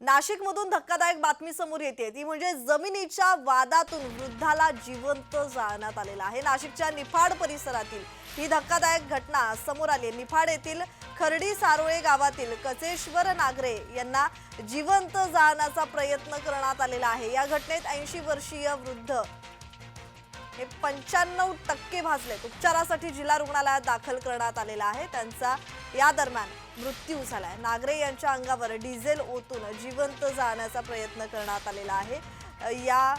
नाशिकमधून धक्कादायक बातमी समोर येते. ती म्हणजे जमिनीच्या वादातून वृद्धाला जिवंत जाळण्यात आलेला आहे. नाशिकच्या निफाड परिसरातील ही धक्कादायक घटना समोर आली आहे. निफाड येथील खर्डी सारोळे गावातील कचेश्वर नागरे यांना जिवंत जाळण्याचा प्रयत्न करण्यात आलेला आहे. या घटनेत ऐंशी वर्षीय वृद्ध हे पंच्याण्णव टक्के भाजलेत. उपचारासाठी जिल्हा रुग्णालयात दाखल करण्यात आलेला आहे. त्यांचा या दरम्यान मृत्यू झालाय. नागरे यांच्या अंगावर डिझेल ओतून जिवंत जाण्याचा प्रयत्न करण्यात आलेला आहे. या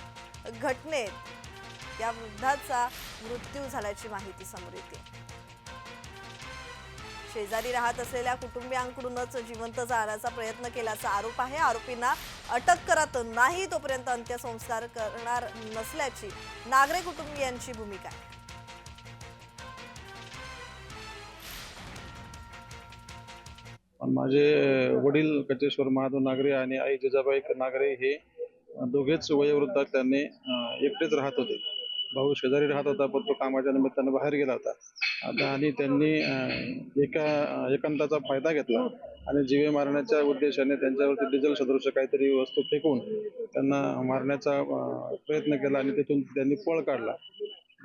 घटनेत या वृद्धाचा मृत्यू झाल्याची माहिती समोर येते. शेजारी राहत असलेल्या कुटुंबियांकडूनच जिवंत जाण्याचा प्रयत्न केल्याचा आरोप आहे. आरोपींना अटक करत नाही तोपर्यंत अंत्यसंस्कार करणार नसल्याची नागरे कुटुंबियांची भूमिका आहे. पण माझे वडील कचेश्वर महादेव नागरे आणि आई जिजाबाई नागरे हे दोघेच वयोवृद्ध असल्याने एकटेच राहत होते. भाऊ शेजारी राहत होता पण तो कामाच्या निमित्तानं बाहेर गेला होता. आता आणि त्यांनी एका एकांताचा फायदा घेतला आणि जीवे मारण्याच्या उद्देशाने त्यांच्यावरती डिझेल सदृश काहीतरी वस्तू फेकून त्यांना मारण्याचा प्रयत्न केला आणि तिथून त्यांनी पळ काढला.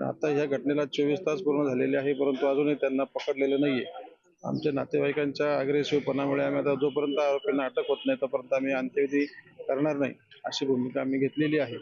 आता ह्या घटनेला चोवीस तास पूर्ण झालेले आहे परंतु अजूनही त्यांना पकडलेलं नाहीये. आमच्या नातेवाईकांच्या अग्रेसिव्हपणामुळे आम्ही आता जोपर्यंत आरोपींना अटक होत नाही तोपर्यंत आम्ही अंत्यविधी करणार नाही अशी भूमिका आम्ही घेतलेली आहे.